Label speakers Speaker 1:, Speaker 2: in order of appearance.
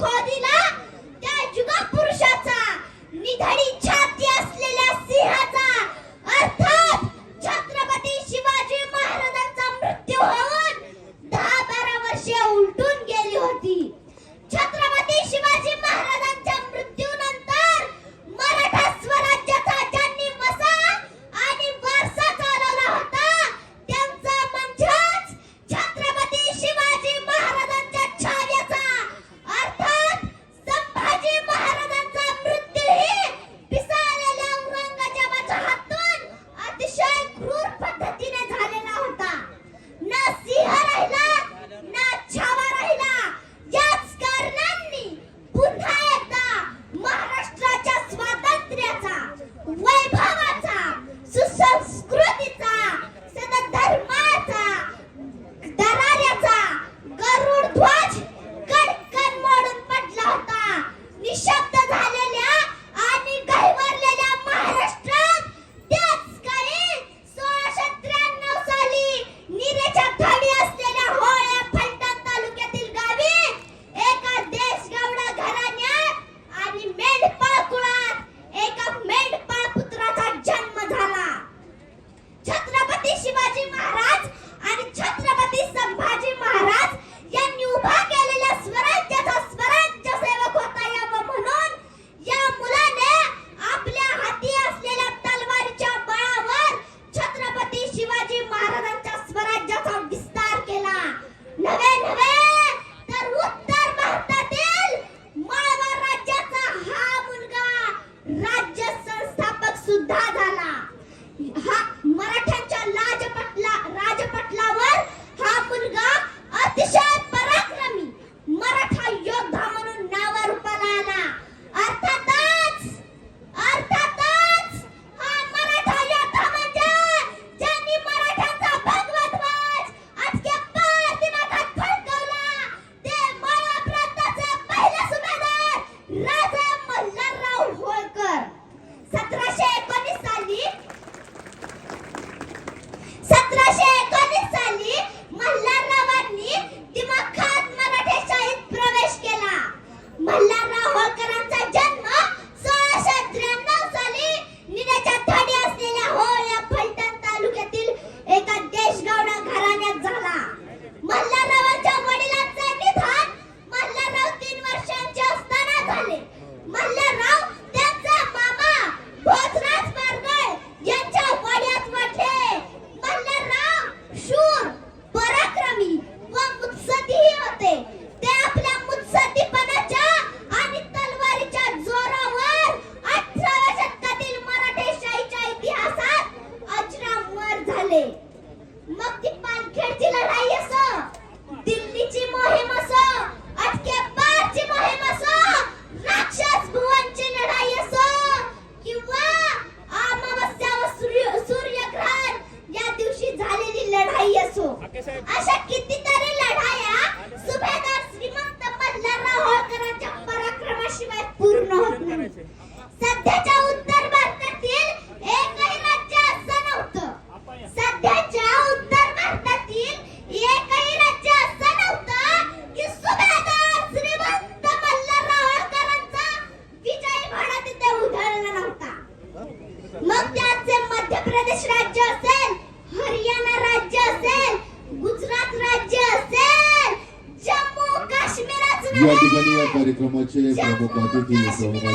Speaker 1: खो त्या जुगा पुरुषाचा निधडी छाती असलेल्या सिंहाचा. अर्थात छत्रपती शिवाजी महाराजांचा मृत्यू होऊन दहा बारा वर्षे उलटून गेली होती. छत्र राज्य लढाई असो दिल्लीची मोहीम असो अटके बारची मोहीम असो राक्षस भुवनची लढाई असो किंवा अमावस्या व सूर्य सूर्यग्रहण या दिवशी झालेली लढाई असो. अशा कितीतरी लढाया सुभेदार श्रीमंत मल्हारराव होळकरांच्या पराक्रमाशिवाय पूर्ण होत नाही. सध्याच्या
Speaker 2: या ठिकाणी या कार्यक्रमाचे प्रमुख अतिथी